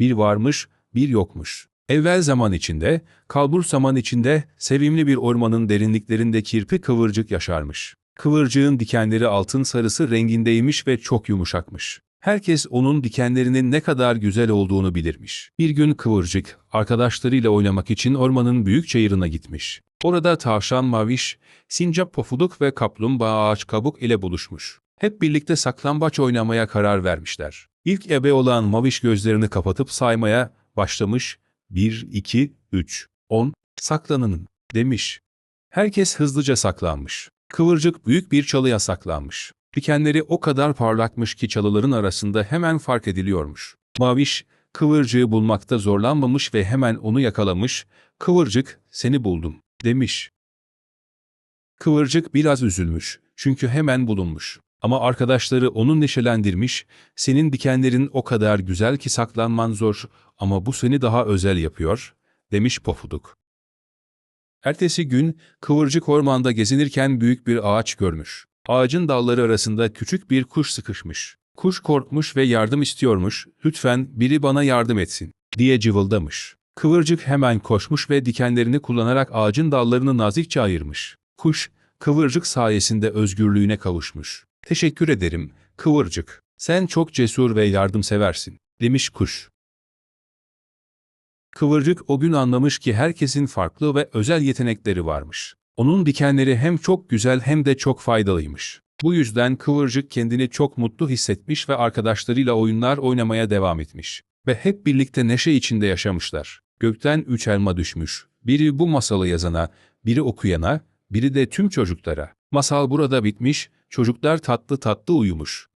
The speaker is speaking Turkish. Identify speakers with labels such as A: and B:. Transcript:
A: Bir varmış, bir yokmuş. Evvel zaman içinde, kalbur zaman içinde sevimli bir ormanın derinliklerinde kirpi kıvırcık yaşarmış. Kıvırcığın dikenleri altın sarısı rengindeymiş ve çok yumuşakmış. Herkes onun dikenlerinin ne kadar güzel olduğunu bilirmiş. Bir gün kıvırcık, arkadaşlarıyla oynamak için ormanın büyük çayırına gitmiş. Orada tavşan maviş, sincap pofuduk ve kaplumbağa ağaç kabuk ile buluşmuş. Hep birlikte saklambaç oynamaya karar vermişler. İlk ebe olan maviş gözlerini kapatıp saymaya başlamış. 1, 2, 3, 10, saklanın demiş. Herkes hızlıca saklanmış. Kıvırcık büyük bir çalıya saklanmış. Dikenleri o kadar parlakmış ki çalıların arasında hemen fark ediliyormuş. Maviş, kıvırcığı bulmakta zorlanmamış ve hemen onu yakalamış. Kıvırcık, seni buldum, demiş. Kıvırcık biraz üzülmüş, çünkü hemen bulunmuş. Ama arkadaşları onu neşelendirmiş, senin dikenlerin o kadar güzel ki saklanman zor ama bu seni daha özel yapıyor, demiş Pofuduk. Ertesi gün kıvırcık ormanda gezinirken büyük bir ağaç görmüş. Ağacın dalları arasında küçük bir kuş sıkışmış. Kuş korkmuş ve yardım istiyormuş, lütfen biri bana yardım etsin, diye cıvıldamış. Kıvırcık hemen koşmuş ve dikenlerini kullanarak ağacın dallarını nazikçe ayırmış. Kuş, kıvırcık sayesinde özgürlüğüne kavuşmuş. Teşekkür ederim, kıvırcık. Sen çok cesur ve yardımseversin, demiş kuş. Kıvırcık o gün anlamış ki herkesin farklı ve özel yetenekleri varmış. Onun dikenleri hem çok güzel hem de çok faydalıymış. Bu yüzden Kıvırcık kendini çok mutlu hissetmiş ve arkadaşlarıyla oyunlar oynamaya devam etmiş. Ve hep birlikte neşe içinde yaşamışlar. Gökten üç elma düşmüş. Biri bu masalı yazana, biri okuyana, biri de tüm çocuklara. Masal burada bitmiş, çocuklar tatlı tatlı uyumuş.